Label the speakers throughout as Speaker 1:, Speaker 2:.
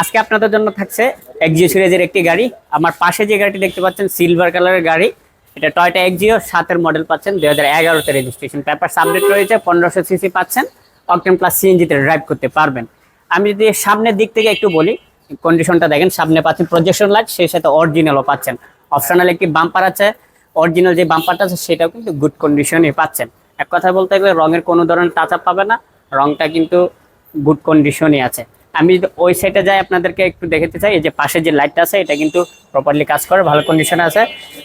Speaker 1: আজকে আপনাদের জন্য থাকছে এক্সিও সিরিজের একটি গাড়ি। আমার পাশে যে গাড়িটি দেখতে পাচ্ছেন, সিলভার কালারের গাড়ি। এটা টয়টা এক্সিও সাতের মডেল পাচ্ছেন দুই হাজার এগারোতে রেজিস্ট্রেশন পেপার সাবমিট রয়েছে, পনেরোশো সিসি পাচ্ছেন অকটেন প্লাস সিএনজিতে ড্রাইভ করতে পারবেন। আমি যদি সামনের দিক থেকে একটু বলি কন্ডিশনটা দেখেন, সামনে পাচ্ছেন প্রজেকশন লাইট সেই সাথে অরিজিনালও পাচ্ছেন। অপশনাল একটি বাম্পার আছে অরিজিনাল যে বাম্পারটা আছে, সেটাও কিন্তু গুড কন্ডিশনে পাচ্ছেন। এক কথা বলতে গেলে রঙের কোনো ধরনের টাচ আপ পাবে না রংটা কিন্তু গুড কন্ডিশনই আছে। আমি ওই সাইডে যাই আপনাদেরকে একটু দেখাতে চাই, এই যে পাশে যে লাইটটা আছে, এটা কিন্তু প্রপারলি কাজ করে, ভালো কন্ডিশন আছে।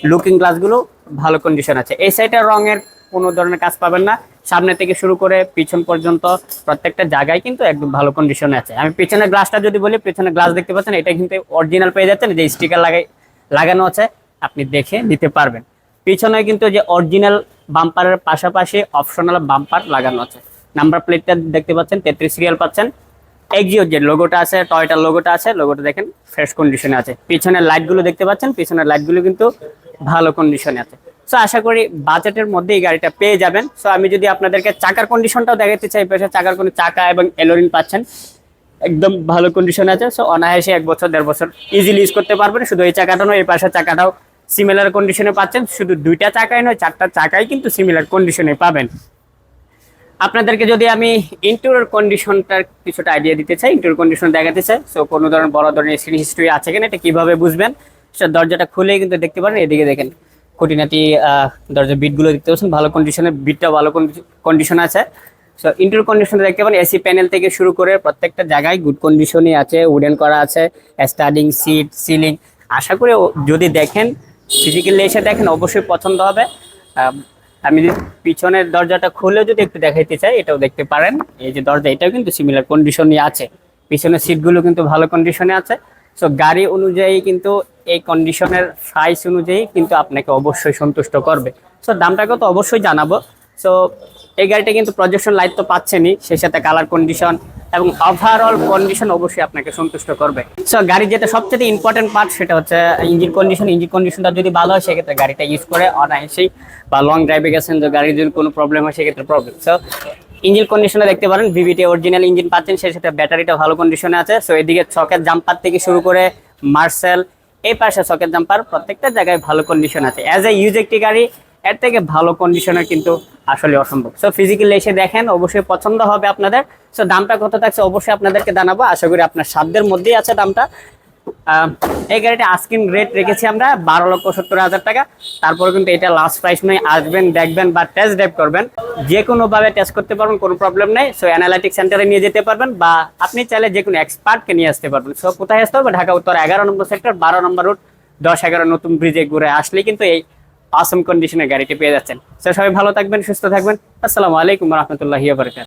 Speaker 1: লুকিং গ্লাসগুলো ভালো কন্ডিশন আছে। এই সাইডে রঙের কোনো ধরনের কাজ পাবেন না। সামনে থেকে শুরু করে পিছন পর্যন্ত প্রত্যেকটা জায়গায় কিন্তু একদম ভালো কন্ডিশনে আছে। আমি পিছনের গ্লাসটা যদি বলি পিছনের গ্লাস দেখতে পাচ্ছেন, এটা কিন্তু অরিজিনাল পেয়ে যাচ্ছেন যে স্টিকার লাগাই, লাগানো আছে, আপনি দেখে নিতে পারবেন। পিছনে কিন্তু যে অরিজিনাল বাম্পারের পাশাপাশি অপশনাল বাম্পার লাগানো আছে। নাম্বার প্লেটটা দেখতে পাচ্ছেন, তেত্রিশ সিরিয়াল পাচ্ছেন। এক্সিও যে লোগোটা আছে, টয়টার লোগোটা আছে লোগোটা দেখেন ফ্রেশ কন্ডিশনে আছে। পিছনের লাইটগুলো দেখতে পাচ্ছেন, পিছনের লাইটগুলো কিন্তু ভালো কন্ডিশনে আছে। সো আশা করি বাজেটের মধ্যে এই গাড়িটা পেয়ে যাবেন। সো আমি যদি আপনাদেরকে চাকার কন্ডিশনটাও দেখাতে চাই পেশে চাকার কোনো চাকা এবং এলোরিন পাচ্ছেন, একদম ভালো কন্ডিশন আছে। সো অনায়াসে এক বছর, দেড় বছর ইজিলি ইউজ করতে পারবেন। শুধু এই চাকাটা নয়, এই পাশের চাকাটাও সিমিলার কন্ডিশনে পাচ্ছেন। শুধু দুইটা চাকাই নয়, চারটা চাকাই কিন্তু সিমিলার কন্ডিশনে পাবেন। আপনাদেরকে যদি আমি ইন্টেরিয়র কন্ডিশনটার কিছুটা আইডিয়া দিতে চাই ইন্টেরিয়র কন্ডিশন দেখাতে চাই সো কোনো ধরনের বড় ধরনের স্ক্রিন হিস্ট্রি আছে কিনা এটা কীভাবে বুঝবেন, সেটা দরজাটা খুলেই কিন্তু দেখতে পারেন, এদিকে দেখেন খুঁটিনাটি দরজার বিটগুলো দেখতে পাচ্ছেন, ভালো কন্ডিশনে বিটটা ভালো কন্ডিশন আছে। সো ইন্টেরিয়র কন্ডিশনে দেখতে পারেন এসি প্যানেল থেকে শুরু করে প্রত্যেকটা জায়গায় গুড কন্ডিশনই আছে উডেন করা আছে স্টার্টিং সিট সিলিং আশা করি যদি দেখেন ফিজিক্যালি এসে দেখেন, অবশ্যই পছন্দ হবে। আমি যদি পিছনের দরজাটা খুলে যদি একটু দেখাইতে চাই, এটাও দেখতে পারেন। এই যে দরজা, এটাও কিন্তু সিমিলার কন্ডিশনই আছে। পিছনের সিটগুলো কিন্তু ভালো কন্ডিশনে আছে। সো গাড়ি অনুযায়ী কিন্তু এই কন্ডিশনের সাইজ অনুযায়ী কিন্তু আপনাকে অবশ্যই সন্তুষ্ট করবে। সো দামটাকে তো অবশ্যই জানাব। সো এই গাড়িটা কিন্তু প্রজেকশন লাইট তো পাচ্ছেনই, সেই সাথে কালার কন্ডিশন এবং ওভারঅল কন্ডিশন অবশ্যই আপনাকে সন্তুষ্ট করবে। সো গাড়ির যেটা সবচেয়ে ইম্পর্টেন্ট পার্ট সেটা হচ্ছে ইঞ্জিন কন্ডিশন ইঞ্জিন কন্ডিশনটা যদি ভালো হয়, সেক্ষেত্রে গাড়িটা ইউজ করে অনায়াসেই বা লং ড্রাইভে গেছেন, তো গাড়ির যদি কোনো প্রবলেম হয়, সেক্ষেত্রে প্রবলেম সো ইঞ্জিন কন্ডিশনে দেখতে পারেন ভিভিটি অরিজিনাল ইঞ্জিন পাচ্ছেন, সেই সাথে ব্যাটারিটা ভালো কন্ডিশনে আছে। সো এদিকে ছকের জাম্পার থেকে শুরু করে মার্সেল এই পাশে ছকের জাম্পার প্রত্যেকটা জায়গায় ভালো কন্ডিশন আছে। অ্যাজ এ ইউজ একটি গাড়ি এর থেকে ভালো কন্ডিশনের কিন্তু আসলে অসম্ভব। সো ফিজিক্যালি এসে দেখেন, অবশ্যই পছন্দ হবে আপনাদের। সো দামটা কত থাকছে অবশ্যই আপনাদেরকে জানাব। আশা করি আপনার সাধ্যের মধ্যেই আছে দামটা। এই গাড়িটা আস্কিং রেট রেখেছি আমরা, বারো লক্ষ সত্তর হাজার টাকা। তারপরে কিন্তু এটা লাস্ট প্রাইস নয়, আসবেন, দেখবেন বা টেস্ট ড্রাইভ করবেন। যে কোনোভাবে টেস্ট করতে পারবেন, কোনো প্রবলেম নেই। সো অ্যানালাইটিক সেন্টারে নিয়ে যেতে পারবেন বা আপনি চাইলে যে কোনো এক্সপার্টকে নিয়ে আসতে পারবেন। সো কোথায় আসতে হবে? ঢাকা উত্তর এগারো নম্বর সেক্টর বারো নম্বর রুট দশ এগারো নতুন ব্রিজে ঘুরে আসলে কিন্তু এই আসাম কন্ডিশনের গাড়িটি পেয়ে যাচ্ছেন। সবাই ভালো থাকবেন সুস্থ থাকবেন। আসসালামু আলাইকুম রহমতুল্লাহ বারকাত